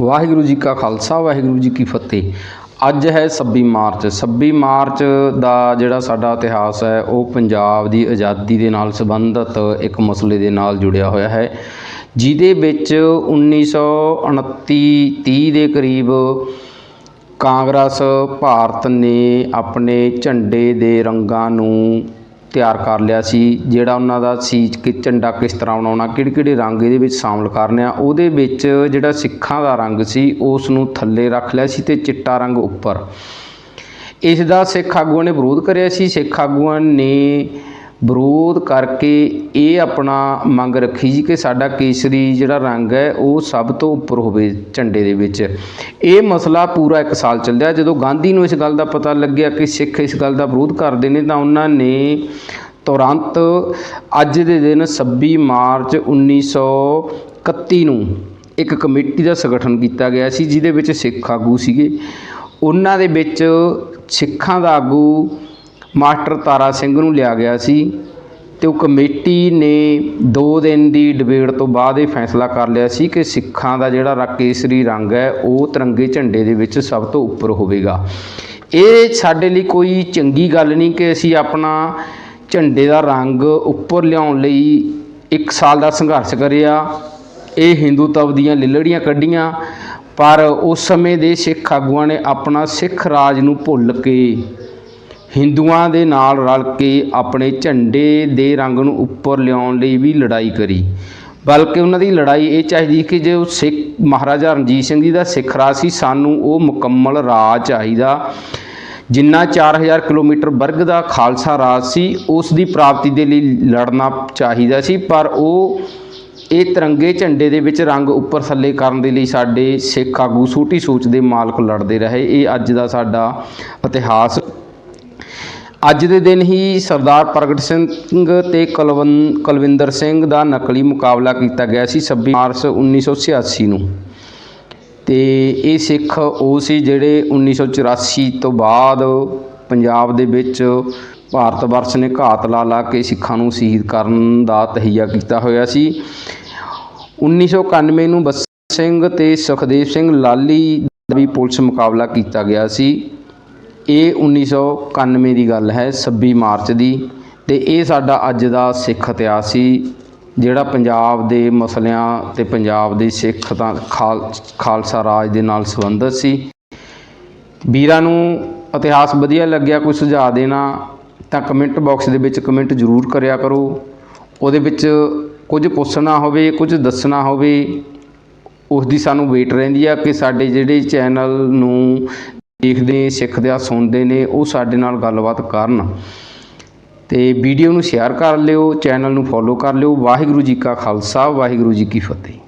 ਵਾਹਿਗੁਰੂ ਜੀ ਕਾ ਖਾਲਸਾ, ਵਾਹਿਗੁਰੂ ਜੀ ਕੀ ਫਤਿਹ। ਅੱਜ ਹੈ 26 ਮਾਰਚ। 26 ਮਾਰਚ ਦਾ ਜਿਹੜਾ ਸਾਡਾ ਇਤਿਹਾਸ ਹੈ, ਉਹ ਪੰਜਾਬ ਦੀ ਆਜ਼ਾਦੀ ਦੇ ਨਾਲ ਸੰਬੰਧਿਤ ਇੱਕ ਮਸਲੇ ਦੇ ਨਾਲ ਜੁੜਿਆ ਹੋਇਆ ਹੈ, ਜਿਹਦੇ ਵਿੱਚ 1929 30 ਦੇ ਕਰੀਬ ਕਾਂਗਰਸ ਭਾਰਤ ਨੇ ਆਪਣੇ ਝੰਡੇ ਦੇ ਰੰਗਾਂ ਨੂੰ ਤਿਆਰ ਕਰ ਲਿਆ ਸੀ, ਜਿਹੜਾ ਉਹਨਾਂ ਦਾ ਸੀ ਕਿ ਝੰਡਾ ਕਿਸ ਤਰ੍ਹਾਂ ਬਣਾਉਣਾ ਕਿਹੜੇ ਕਿਹੜੇ ਰੰਗ ਇਹਦੇ ਵਿੱਚ ਸ਼ਾਮਲ ਕਰਨੇ ਆ, ਉਹਦੇ ਵਿੱਚ ਜਿਹੜਾ ਸਿੱਖਾਂ ਦਾ ਰੰਗ ਸੀ ਉਸ ਨੂੰ ਥੱਲੇ ਰੱਖ ਲਿਆ ਸੀ ਤੇ ਚਿੱਟਾ ਰੰਗ ਉੱਪਰ। ਇਸ ਦਾ ਸਿੱਖ ਆਗੂਆਂ ਨੇ ਵਿਰੋਧ ਕਰਿਆ ਸੀ, ਸਿੱਖ ਆਗੂਆਂ ਨੇ ਵਿਰੋਧ ਕਰਕੇ ਇਹ ਆਪਣਾ ਮੰਗ ਰੱਖੀ ਸੀ ਕਿ ਸਾਡਾ ਕੇਸਰੀ ਜਿਹੜਾ ਰੰਗ ਹੈ, ਉਹ ਸਭ ਤੋਂ ਉੱਪਰ ਹੋਵੇ ਝੰਡੇ ਦੇ ਵਿੱਚ। ਇਹ ਮਸਲਾ ਪੂਰਾ ਇੱਕ ਸਾਲ ਚੱਲਿਆ। ਜਦੋਂ ਗਾਂਧੀ ਨੂੰ ਇਸ ਗੱਲ ਦਾ ਪਤਾ ਲੱਗਿਆ ਕਿ ਸਿੱਖ ਇਸ ਗੱਲ ਦਾ ਵਿਰੋਧ ਕਰਦੇ ਨੇ, ਤਾਂ ਉਹਨਾਂ ਨੇ ਤੁਰੰਤ ਅੱਜ ਦੇ ਦਿਨ 26 ਮਾਰਚ 1931 ਨੂੰ ਇੱਕ ਕਮੇਟੀ ਦਾ ਸੰਗਠਨ ਕੀਤਾ ਗਿਆ ਸੀ, ਜਿਹਦੇ ਵਿੱਚ ਸਿੱਖ ਆਗੂ ਸੀਗੇ। ਉਹਨਾਂ ਦੇ ਵਿੱਚ ਸਿੱਖਾਂ ਦਾ ਆਗੂ ਮਾਸਟਰ ਤਾਰਾ ਸਿੰਘ ਨੂੰ ਲਿਆ ਗਿਆ ਸੀ ਤੇ ਉਹ ਕਮੇਟੀ ਨੇ 2 ਦਿਨ ਦੀ ਡਿਬੇਟ ਤੋਂ ਬਾਅਦ ਇਹ ਫੈਸਲਾ ਕਰ ਲਿਆ ਸੀ ਕਿ ਸਿੱਖਾਂ ਦਾ ਜਿਹੜਾ ਰਾਕੇਸਰੀ ਰੰਗ ਹੈ, ਉਹ ਤਿਰੰਗੇ ਝੰਡੇ ਦੇ ਵਿੱਚ ਸਭ ਤੋਂ ਉੱਪਰ ਹੋਵੇਗਾ। ਇਹ ਸਾਡੇ ਲਈ ਕੋਈ ਚੰਗੀ ਗੱਲ ਨਹੀਂ ਕਿ ਅਸੀਂ ਆਪਣਾ ਝੰਡੇ ਦਾ ਰੰਗ ਉੱਪਰ ਲਿਆਉਣ ਲਈ ਇੱਕ ਸਾਲ ਦਾ ਸੰਘਰਸ਼ ਕਰਿਆ, ਇਹ ਹਿੰਦੂਤਵ ਦੀਆਂ ਲਿਲੜੀਆਂ ਕੱਢੀਆਂ, ਪਰ ਉਸ ਸਮੇਂ ਦੇ ਸਿੱਖ ਆਗੂਆਂ ਨੇ ਆਪਣਾ ਸਿੱਖ ਰਾਜ ਨੂੰ ਭੁੱਲ ਕੇ ਹਿੰਦੂਆਂ ਦੇ ਨਾਲ ਰਲ ਕੇ ਆਪਣੇ ਝੰਡੇ ਦੇ ਰੰਗ ਨੂੰ ਉੱਪਰ ਲਿਆਉਣ ਲਈ ਵੀ ਲੜਾਈ ਕਰੀ। ਬਲਕਿ ਉਹਨਾਂ ਦੀ ਲੜਾਈ ਇਹ ਚਾਹੀਦੀ ਕਿ ਜੇ ਉਹ ਸਿੱਖ ਮਹਾਰਾਜਾ ਰਣਜੀਤ ਸਿੰਘ ਜੀ ਦਾ ਸਿੱਖ ਰਾਜ ਸੀ, ਸਾਨੂੰ ਉਹ ਮੁਕੰਮਲ ਰਾਜ ਚਾਹੀਦਾ। ਜਿੰਨਾ 4000 ਕਿਲੋਮੀਟਰ ਵਰਗ ਦਾ ਖਾਲਸਾ ਰਾਜ ਸੀ, ਉਸ ਦੀ ਪ੍ਰਾਪਤੀ ਦੇ ਲਈ ਲੜਨਾ ਚਾਹੀਦਾ ਸੀ। ਪਰ ਉਹ ਇਹ ਤਿਰੰਗੇ ਝੰਡੇ ਦੇ ਵਿੱਚ ਰੰਗ ਉੱਪਰ ਥੱਲੇ ਕਰਨ ਦੇ ਲਈ ਸਾਡੇ ਸਿੱਖ ਆਗੂ ਛੋਟੀ ਸੋਚ ਦੇ ਮਾਲਕ ਲੜਦੇ ਰਹੇ। ਇਹ ਅੱਜ ਦਾ ਸਾਡਾ ਇਤਿਹਾਸ ਅੱਜ ਦੇ ਦਿਨ ਹੀ ਸਰਦਾਰ ਪ੍ਰਗਟ ਸਿੰਘ ਤੇ ਕਲਵੰ, ਕੁਲਵਿੰਦਰ ਸਿੰਘ ਦਾ ਨਕਲੀ ਮੁਕਾਬਲਾ ਕੀਤਾ ਗਿਆ ਸੀ 26 ਮਾਰਚ 1986 ਨੂੰ। ਤੇ ਇਹ ਸਿੱਖ ਉਹ ਸੀ ਜਿਹੜੇ 1984 ਤੋਂ ਬਾਅਦ ਪੰਜਾਬ ਦੇ ਵਿੱਚ ਭਾਰਤ ਵਰਸ਼ ਨੇ ਘਾਤ ਲਾ ਲਾ ਕੇ ਸਿੱਖਾਂ ਨੂੰ ਸ਼ਹੀਦ ਕਰਨ ਦਾ ਤਹੀਆ ਕੀਤਾ ਹੋਇਆ ਸੀ। 1991 ਨੂੰ ਬੱਸ ਸਿੰਘ ਤੇ ਸੁਖਦੇਵ ਸਿੰਘ ਲਾਲੀ ਦਾ ਵੀ ਪੁਲਿਸ ਮੁਕਾਬਲਾ ਕੀਤਾ ਗਿਆ ਸੀ। ਇਹ 1991 ਦੀ ਗੱਲ ਹੈ 26 ਮਾਰਚ ਦੀ। ਅਤੇ ਇਹ ਸਾਡਾ ਅੱਜ ਦਾ ਸਿੱਖ ਇਤਿਹਾਸ ਸੀ, ਜਿਹੜਾ ਪੰਜਾਬ ਦੇ ਮਸਲਿਆਂ ਅਤੇ ਪੰਜਾਬ ਦੇ ਸਿੱਖ ਤਾਂ ਖਾਲ, ਖਾਲਸਾ ਰਾਜ ਦੇ ਨਾਲ ਸੰਬੰਧਿਤ ਸੀ। ਵੀਰਾਂ ਨੂੰ ਇਤਿਹਾਸ ਵਧੀਆ ਲੱਗਿਆ, ਕੋਈ ਸੁਝਾਅ ਦੇਣਾ ਤਾਂ ਕਮੈਂਟ ਬਾਕਸ ਦੇ ਵਿੱਚ ਕਮੈਂਟ ਜ਼ਰੂਰ ਕਰਿਆ ਕਰੋ। ਉਹਦੇ ਵਿੱਚ ਕੁਝ ਪੁੱਛਣਾ ਹੋਵੇ, ਕੁਝ ਦੱਸਣਾ ਹੋਵੇ, ਉਸ ਦੀ ਸਾਨੂੰ ਵੇਟ ਰਹਿੰਦੀ ਆ ਕਿ ਸਾਡੇ ਜਿਹੜੇ ਚੈਨਲ ਨੂੰ ਦੇਖਦੇ ਸਿੱਖਦੇ ਆ, ਸੁਣਦੇ ਨੇ, ਉਹ ਸਾਡੇ ਨਾਲ ਗੱਲਬਾਤ ਕਰਨ। ਤੇ ਵੀਡੀਓ ਨੂੰ ਸ਼ੇਅਰ ਕਰ ਲਿਓ ਚੈਨਲ ਨੂੰ ਫੋਲੋ ਕਰ ਲਿਓ। ਵਾਹਿਗੁਰੂ ਜੀ ਕਾ ਖਾਲਸਾ, ਵਾਹਿਗੁਰੂ ਜੀ ਕੀ ਫਤਿਹ।